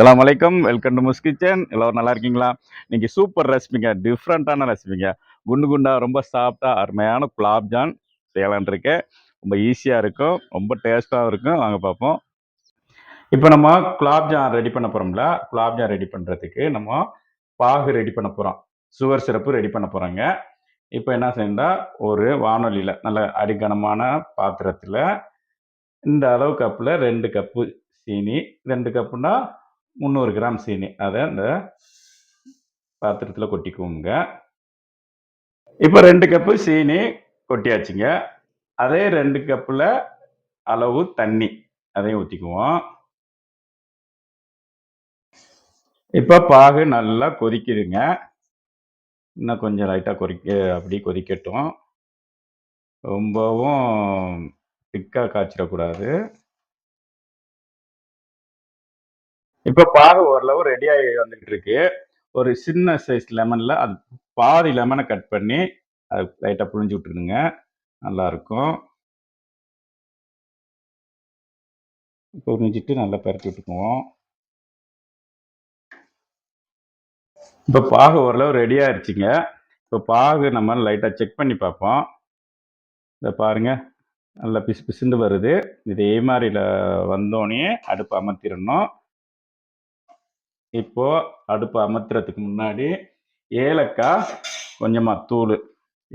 அலாம் வலைக்கம் welcome to முஸ் kitchen எல்லோரும் நல்லா இருக்கீங்களா? இன்னைக்கு சூப்பர் ரெசிபிங்க டிஃப்ரெண்ட்டான ரெசிபிங்க குண்டு குண்டா ரொம்ப சாஃப்டா அருமையான குலாப்ஜான் செய்யலான் இருக்கேன் ரொம்ப ஈஸியாக இருக்கும் ரொம்ப டேஸ்ட்டாகவும் இருக்கும். வாங்க பார்ப்போம். இப்போ நம்ம குலாப்ஜான் ரெடி பண்ண போகிறோம்ல குலாப்ஜான் ரெடி பண்ணுறதுக்கு நம்ம பாகு ரெடி பண்ண போகிறோம் சுகர் சிரப்பு ரெடி பண்ண போகிறோங்க இப்போ என்ன செய்யணும்னா ஒரு வானொலியில் நல்ல அடிக்கனமான பாத்திரத்தில் இந்த அளவு கப்பில் ரெண்டு கப்பு சீனி ரெண்டு கப்புனா முந்நூறு கிராம் சீனி. அதை அந்த பாத்திரத்தில் கொட்டிக்குவோங்க இப்போ ரெண்டு கப்பு சீனி கொட்டியாச்சுங்க. அதே ரெண்டு கப்பில் அளவு தண்ணி அதையும் ஊற்றிக்குவோம் இப்போ பாகு நல்லா கொதிக்குதுங்க. இன்னும் கொஞ்சம் லைட்டாக கொதிக்க அப்படி கொதிக்கட்டும். ரொம்பவும் திக்காக காய்ச்சிடக்கூடாது. இப்போ பாகு ஓரளவு ரெடி ஆகி வந்துகிட்டு இருக்கு ஒரு சின்ன சைஸ் லெமனில் அது பாதி லெமனை கட் பண்ணி அது லைட்டாக புழிஞ்சு விட்டுருங்க நல்லா இருக்கும் புரிஞ்சிட்டு நல்லா பரட்டி விட்டுக்குவோம். இப்போ பாகு ஓரளவு ரெடி ஆயிடுச்சுங்க இப்போ பாகு நம்ம லைட்டாக செக் பண்ணி பார்ப்போம். இதை பாருங்க. நல்லா பிசு பிசுந்து வருது. இதே மாதிரியில் வந்தோடனே அடுப்பு அமர்த்திடணும். இப்போ அடுப்பு அமர்த்துறதுக்கு முன்னாடி ஏலக்காய் கொஞ்சமாக தூள்.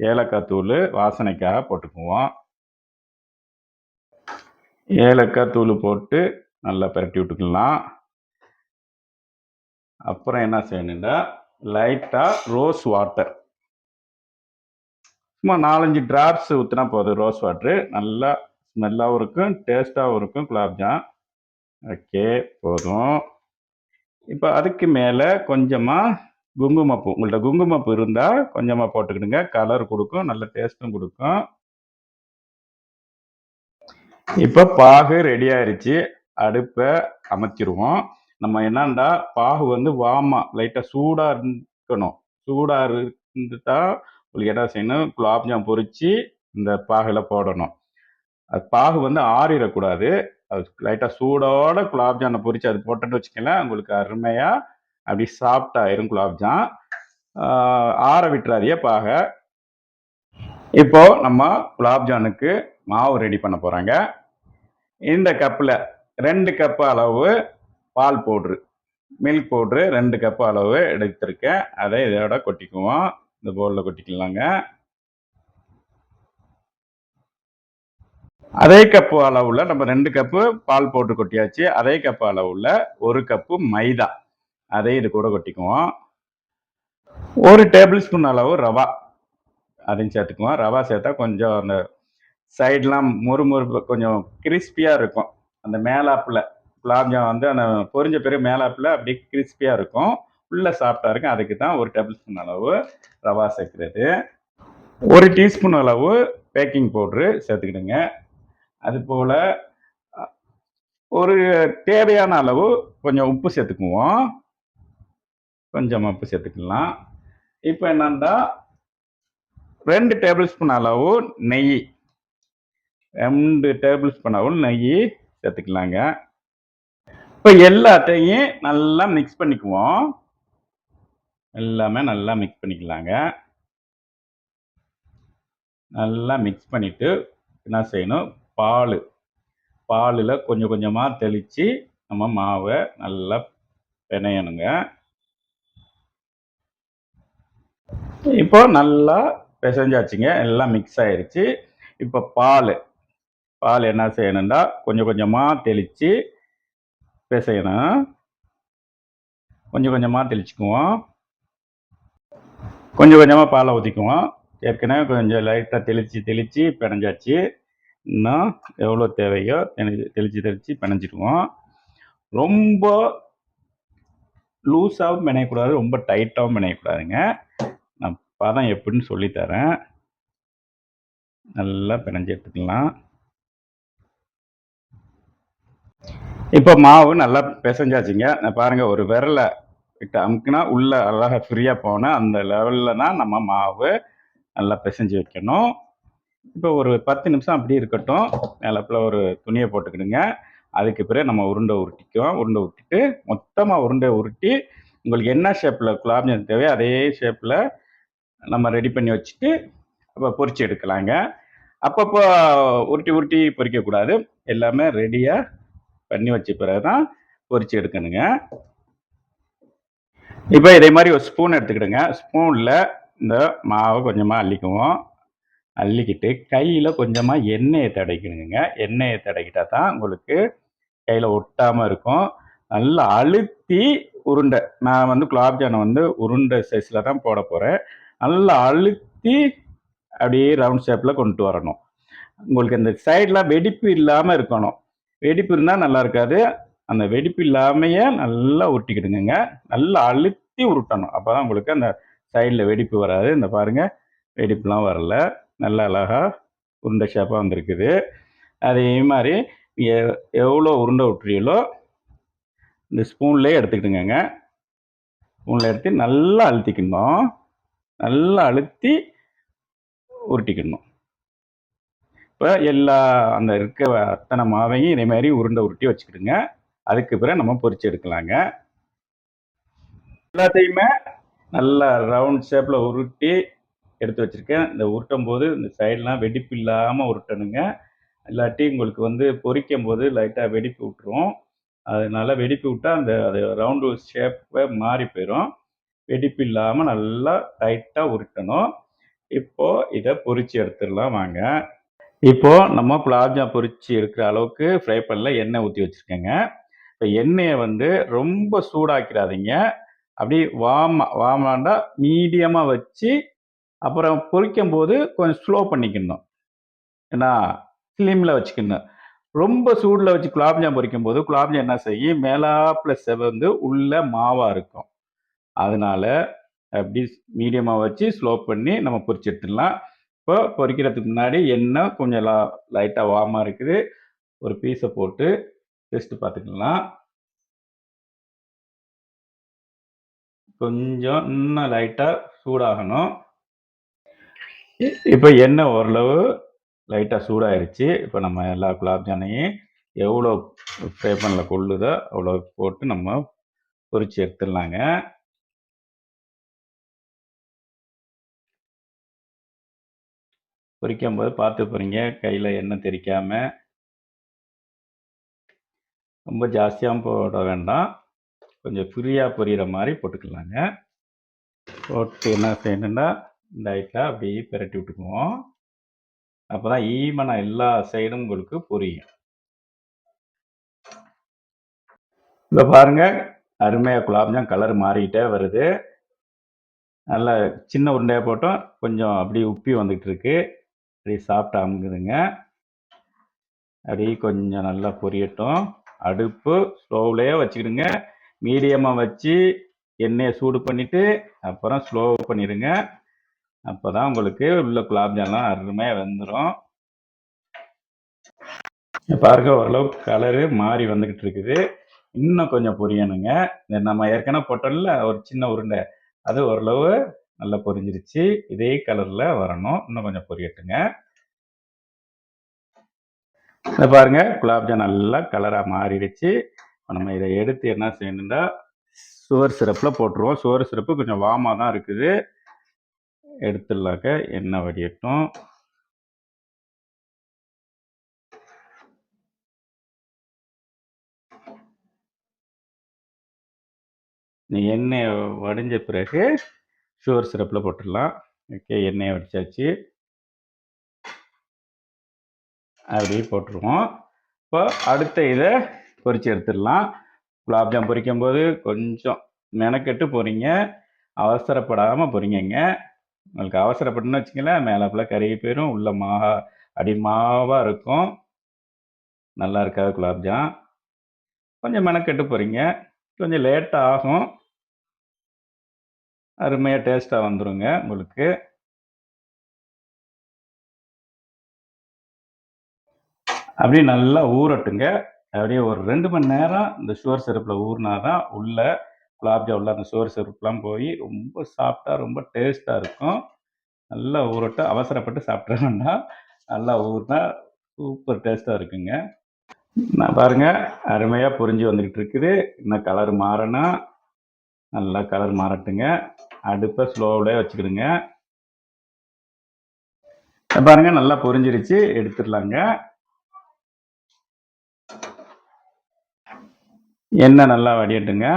ஏலக்காய் தூள் வாசனைக்காக போட்டுக்குவோம். ஏலக்காய் தூள் போட்டு நல்லா பிரட்டி விட்டுக்கலாம். அப்புறம் என்ன செய்யணுன்னா லைட்டாக ரோஸ் வாட்டர். சும்மா நாலஞ்சு டிராப்ஸ் ஊற்றினா போதும் ரோஸ் வாட்ரு நல்லா ஸ்மெல்லாகவும் இருக்கும் டேஸ்ட்டாகவும் இருக்கும் குலாப்ஜாம் ஓகே போதும். இப்போ அதுக்கு மேலே கொஞ்சமாக குங்குமப்பூ. உங்கள்கிட்ட குங்குமப்பூ இருந்தால் கொஞ்சமாக போட்டுக்கிடுங்க. கலர் கொடுக்கும் நல்ல டேஸ்ட்டும் கொடுக்கும். இப்போ பாகு ரெடி ஆயிடுச்சு அடுப்பை அமைச்சிருவோம் நம்ம என்னண்டா பாகு வந்து வாமா லைட்டாக சூடாக இருக்கணும். சூடாக இருந்துட்டா உங்களுக்கு என்ன செய்யணும்? குலாப்ஜாம் பொறிச்சு இந்த பாகில் போடணும். அது பாகு வந்து ஆறிடக்கூடாது. அது லைட்டாக சூடோட குலாப்ஜானை பொறிச்சு அது போட்டுன்னு வச்சுக்கலாம் உங்களுக்கு அருமையாக அப்படி சாஃப்ட் குலாப்ஜான் ஆற விட்டுறாதிய பாக. இப்போ நம்ம குலாப்ஜானுக்கு மாவு ரெடி பண்ண போகிறாங்க இந்த கப்பில் ரெண்டு கப் அளவு பால் பவுட்ரு மில்க் பவுட்ரு ரெண்டு கப் அளவு எடுத்திருக்கேன். அதை இதோட கொட்டிக்குவோம். இந்த பவுலில் கொட்டிக்கலாங்க. அதே கப்பு அளவுல நம்ம ரெண்டு கப்பு பால் போட்டு கொட்டியாச்சு. அதே கப்பு அளவுல ஒரு கப்பு மைதா. அதை இது கூட கொட்டிக்குவோம். ஒரு டேபிள் ஸ்பூன் அளவு ரவா அதையும் சேர்த்துக்குவோம். ரவா சேர்த்தா கொஞ்சம் அந்த சைட்லாம் முறுமுறு கொஞ்சம் கிறிஸ்பியாக இருக்கும். அந்த மேலாப்பில் குலாப்ஜாம் வந்து அந்த பொரிஞ்ச பிறகு மேலாப்பில் அப்படியே கிறிஸ்பியாக இருக்கும். உள்ளே சாஃப்டாக இருக்கும். அதுக்கு தான் ஒரு டேபிள் ஸ்பூன் அளவு ரவா சேர்க்குறது. ஒரு டீஸ்பூன் அளவு பேக்கிங் பவுட்ரு சேர்த்துக்கிடுங்க. அதுபோல் ஒரு தேவையான அளவு கொஞ்சம் உப்பு சேர்த்துக்குவோம். கொஞ்சம் உப்பு சேர்த்துக்கலாம். இப்போ என்னன்னா ரெண்டு டேபிள் ஸ்பூன் அளவு நெய். ரெண்டு டேபிள் ஸ்பூன் அளவு நெய் சேர்த்துக்கலாங்க. இப்போ எல்லாத்தையும் நல்லா மிக்ஸ் பண்ணிக்குவோம். எல்லாமே நல்லா மிக்ஸ் பண்ணிக்கலாங்க. நல்லா மிக்ஸ் பண்ணிட்டு என்ன செய்யணும்? பால். பாலில் கொஞ்சம் கொஞ்சமாக தெளித்து நம்ம மாவை நல்லா பிணையணுங்க. இப்போ நல்லா பிசைஞ்சாச்சுங்க. எல்லாம் மிக்ஸ் ஆயிடுச்சு இப்போ பால். பால் என்ன செய்யணுண்டா கொஞ்சம் கொஞ்சமாக தெளித்து பிசையணும். கொஞ்சம் கொஞ்சமாக தெளிச்சுக்குவோம். கொஞ்சம் கொஞ்சமாக பாலை ஊற்றிக்குவோம் ஏற்கனவே கொஞ்சம் லைட்டாக தெளித்து தெளித்து பிணைஞ்சாச்சு. இன்னும் எவ்வளோ தேவையோ தெளி- தெளித்து தெளித்து பிணைஞ்சிடுவோம். ரொம்ப லூஸாகவும் பிணையக்கூடாது ரொம்ப டைட்டாகவும் பிணையக்கூடாதுங்க. நான் பதம் எப்படின்னு சொல்லித்தரேன். நல்லா பிணைஞ்சு எடுத்துக்கலாம். இப்போ மாவு நல்லா பிசைஞ்சாச்சுங்க. நான் பாருங்கள் ஒரு விரலை விட்டு அமுக்குனா உள்ளே அழகாக ஃப்ரீயாக போனால் அந்த லெவலில் தான் நம்ம மாவு நல்லா பிசைஞ்சு வைக்கணும். இப்போ ஒரு பத்து நிமிஷம் அப்படி இருக்கட்டும். நிலப்பில் ஒரு துணியை போட்டுக்கிடுங்க. அதுக்கு பிறகு நம்ம உருண்டை உருட்டிக்குவோம். உருண்டை உருட்டிட்டு மொத்தமாக உருண்டை உருட்டி உங்களுக்கு என்ன ஷேப்பில் குலாப்ஜாம் தேவையோ அதே ஷேப்பில் நம்ம ரெடி பண்ணி வச்சுட்டு அப்போ பொறிச்சு எடுக்கலாங்க. அப்பப்போ உருட்டி உருட்டி பொரிக்கக்கூடாது எல்லாமே ரெடியாக பண்ணி வச்ச பிறகு தான் பொறிச்சு எடுக்கணுங்க. இப்போ இதே மாதிரி ஒரு ஸ்பூன் எடுத்துக்கிடுங்க. ஸ்பூனில் இந்த மாவை கொஞ்சமாக அள்ளிக்குவோம். அள்ளிக்கிட்டு கையில் கொஞ்சமாக எண்ணெயை தடைக்கணுங்க எண்ணெயை தடைக்கிட்டா தான் உங்களுக்கு கையில் ஒட்டாமல் இருக்கும். நல்லா அழுத்தி உருண்டை நான் வந்து குலாப்ஜானை வந்து உருண்டை சைஸில் தான் போட போகிறேன் நல்லா அழுத்தி அப்படியே ரவுண்ட் ஷேப்பில் கொண்டு வரணும். உங்களுக்கு இந்த சைடெலாம் வெடிப்பு இல்லாமல் இருக்கணும். வெடிப்பு இருந்தால் நல்லா இருக்காது. அந்த வெடிப்பு இல்லாமையே நல்லா உருட்டிக்கிடுங்க நல்லா அழுத்தி உருட்டணும். அப்போ தான் உங்களுக்கு அந்த சைடில் வெடிப்பு வராது. இந்த பாருங்கள் வெடிப்புலாம் வரல. நல்ல அழகாக உருண்டை ஷேப்பாக வந்திருக்குது. அதே மாதிரி எ எவ்வளோ உருண்டை விட்டுறீங்களோ இந்த ஸ்பூன்லேயே எடுத்துக்கிட்டுங்க ஸ்பூனில் எடுத்து நல்லா அழுத்திக்கணும். நல்லா அழுத்தி உருட்டிக்கணும். இப்போ எல்லா அந்த இருக்க அத்தனை மாவையும் இதே மாதிரி உருண்டை உருட்டி வச்சுக்கிடுங்க. அதுக்கு பிறகு நம்ம பொறிச்சு எடுக்கலாங்க. எல்லாத்தையுமே நல்லா ரவுண்ட் ஷேப்பில் உருட்டி எடுத்து வச்சுருக்கேன். இந்த உருட்டும் போது இந்த சைடெலாம் வெடிப்பு இல்லாமல் உருட்டணுங்க. இல்லாட்டி உங்களுக்கு வந்து பொரிக்கும் போது லைட்டாக வெடிப்பு விட்டுரும். அதனால வெடிப்பு விட்டால் அந்த அது ரவுண்டு ஷேப்பை மாறி போயிடும் வெடிப்பு இல்லாமல் நல்லா டைட்டாக உருட்டணும். இப்போது இதை பொறிச்சு எடுத்துடலாம் வாங்க. இப்போது நம்ம குலாப்ஜாம் பொறிச்சு எடுக்கிற அளவுக்கு ஃப்ரை பண்ணல எண்ணெய் ஊற்றி வச்சுருக்கேங்க. இப்போ எண்ணெயை வந்து ரொம்ப சூடாக்கிறாதீங்க அப்படி வாம வாமாண்டா மீடியமாக வச்சு அப்புறம் பொரிக்கும் போது கொஞ்சம் ஸ்லோ பண்ணிக்கணும். ஏன்னா ஸ்லிமில் வச்சுக்கணும். ரொம்ப சூடில் வச்சு குலாப்ஜாம் பொரிக்கும் போது குலாப்ஜாம் என்ன செய்யும்? மேலாப்பில் செவந்து உள்ள மாவாக இருக்கும். அதனால அப்படி மீடியமாக வச்சு ஸ்லோ பண்ணி நம்ம பொரிச்சிட்டுலாம் எடுத்துடலாம். இப்போ பொரிக்கிறதுக்கு முன்னாடி எண்ணெய் கொஞ்சம் லா லைட்டாக வார்மாக இருக்குது. ஒரு பீஸை போட்டு டெஸ்ட்டு பார்த்துக்கலாம். கொஞ்சம் இன்னும் லைட்டாக சூடாகணும். இப்போ எண்ணெய் ஓரளவு லைட்டாக சூடாயிருச்சு. இப்போ நம்ம எல்லா குலாப்ஜானையும் எவ்வளோ ஃப்ரை பண்ணல கொள்ளுதோ அவ்வளோ போட்டு நம்ம பொறிச்சு எடுத்துடலாங்க. பொரிக்கும் போது பார்த்து போகிறீங்க கையில் எண்ணெய் தெரிக்காமல் ரொம்ப ஜாஸ்தியாகவும் போட வேண்டாம். கொஞ்சம் ஃப்ரீயாக பொரியிற மாதிரி போட்டுக்கலாங்க. போட்டு என்ன செய்யணுன்னா லைட்டாக அப்படியே பிரட்டி விட்டுக்குவோம். அப்போ தான் ஈவனாக எல்லா சைடும் உங்களுக்கு புரியும். இந்த பாருங்கள் அருமையாக குலாப்ஜாம் கலர் மாறிக்கிட்டே வருது. நல்லா சின்ன உருண்டையாக போட்டோம். கொஞ்சம் அப்படியே உப்பி வந்துக்கிட்டு இருக்கு. அப்படியே சாப்பிட்டு அமுங்குதுங்க. அப்படியே கொஞ்சம் நல்லா பொரியட்டும். அடுப்பு ஸ்லோவ்லேயே வச்சுக்கிடுங்க. மீடியமாக வச்சு எண்ணெயை சூடு பண்ணிவிட்டு அப்புறம் ஸ்லோ பண்ணிடுங்க. அப்போ தான் உங்களுக்கு உள்ள குலாப்ஜாம்லாம் அருமையாக வெந்துடும் பாருங்க ஓரளவுக்கு கலரு மாறி வந்துக்கிட்டு இருக்குது. இன்னும் கொஞ்சம் பொரியணுங்க. நம்ம ஏற்கனவே போட்டோம்ல ஒரு சின்ன உருண்டை. அது ஓரளவு நல்லா பொரிஞ்சிருச்சு. இதே கலரில் வரணும். இன்னும் கொஞ்சம் பொரியட்டுங்க. இந்த பாருங்க குலாப்ஜாம் நல்லா கலராக மாறிடுச்சு. நம்ம இதை எடுத்து என்ன செய்யணுன்னா சுவர் சிரப்பில் போட்டுருவோம். சுவர் சிரப்பு கொஞ்சம் வாமாக தான் இருக்குது. எடுத்துடலாக்க எண்ணெய் வடியட்டும் நீ எண்ணெய் வடிஞ்ச பிறகு சுகர் சிரப்பில் போட்டுடலாம். ஓகே எண்ணெயை வடிச்சாச்சு. அப்படியே போட்டுருவோம். இப்போ அடுத்த இதை பொறிச்சு எடுத்துடலாம். குலாப்ஜாம் பொரிக்கும் போது கொஞ்சம் மெனக்கெட்டு போகிறீங்க அவசரப்படாமல் பொறிங்கங்க. உங்களுக்கு அவசரப்பட்டுன்னு வச்சுங்களேன் மேலே கருகி போயிடும் உள்ள மா அடி மாவாக இருக்கும். நல்லா இருக்காது குலாப்ஜாம் கொஞ்சம் மெனக்கெட்டு போகிறீங்க கொஞ்சம் லேட்டாக ஆகும். அருமையாக டேஸ்ட்டாக வந்துடுங்க உங்களுக்கு. அப்படியே நல்லா ஊறட்டுங்க. அப்படியே ஒரு ரெண்டு மணி நேரம் இந்த சுகர் சிரப்பில் ஊறினா தான் உள்ளே குலாப் உள்ள அந்த சோறு செருப்புலாம் போய் ரொம்ப சாஃப்டாக ரொம்ப டேஸ்ட்டாக இருக்கும். நல்லா ஊறட்டும் அவசரப்பட்டு சாப்பிட்ற வேண்டாம் நல்லா ஊறினா சூப்பர் டேஸ்ட்டாக இருக்குங்க. நான் பாருங்க அருமையாக புரிஞ்சு வந்துக்கிட்டு இருக்குது. இன்னும் கலர் மாறணும் நல்லா கலர் மாறட்டுங்க. அடுப்பை ஸ்லோவிலே வச்சுக்கிடுங்க. பாருங்க நல்லா பொரிஞ்சிருச்சு. எடுத்துடலாங்க. எண்ணெய் நல்லா வடியட்டுங்க.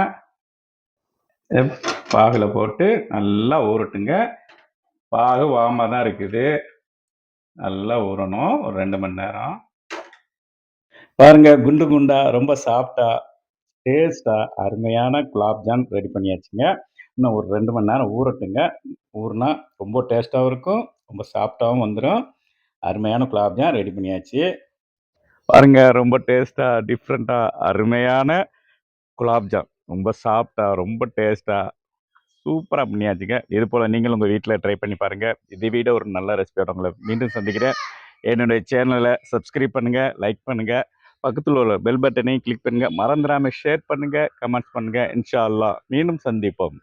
பாகில் போட்டு நல்லா ஊறட்டுங்க. பாகு வாமாக தான் இருக்குது. நல்லா ஊறணும். ஒரு ரெண்டு மணி நேரம். பாருங்க குண்டு குண்டா ரொம்ப சாஃப்டா டேஸ்டா அருமையான குலாப்ஜான் ரெடி பண்ணியாச்சுங்க. இன்னும் ஒரு ரெண்டு மணி நேரம் ஊறட்டுங்க. ஊறினா ரொம்ப டேஸ்ட்டாகவும் இருக்கும் ரொம்ப சாஃப்டாகவும் வந்துடும் அருமையான குலாப்ஜான் ரெடி பண்ணியாச்சு. பாருங்க ரொம்ப டேஸ்டா டிஃப்ரெண்ட்டாக அருமையான குலாப்ஜாம் ரொம்ப சாஃப்டாக ரொம்ப டேஸ்ட்டாக சூப்பராக பண்ணியாச்சுங்க. இது போல் நீங்களும் உங்கள் வீட்டில் ட்ரை பண்ணி பாருங்கள் இதை விட ஒரு நல்ல ரெசிபியோட உங்களை மீண்டும் சந்திக்கிறேன். என்னுடைய சேனலை சப்ஸ்கிரைப் பண்ணுங்கள் லைக் பண்ணுங்கள் பக்கத்தில் உள்ள பெல் பட்டனையும் கிளிக் பண்ணுங்கள் மறந்துடாமல் ஷேர் பண்ணுங்கள் கமெண்ட்ஸ் பண்ணுங்கள் இன்ஷா அல்லா மீண்டும் சந்திப்போம்.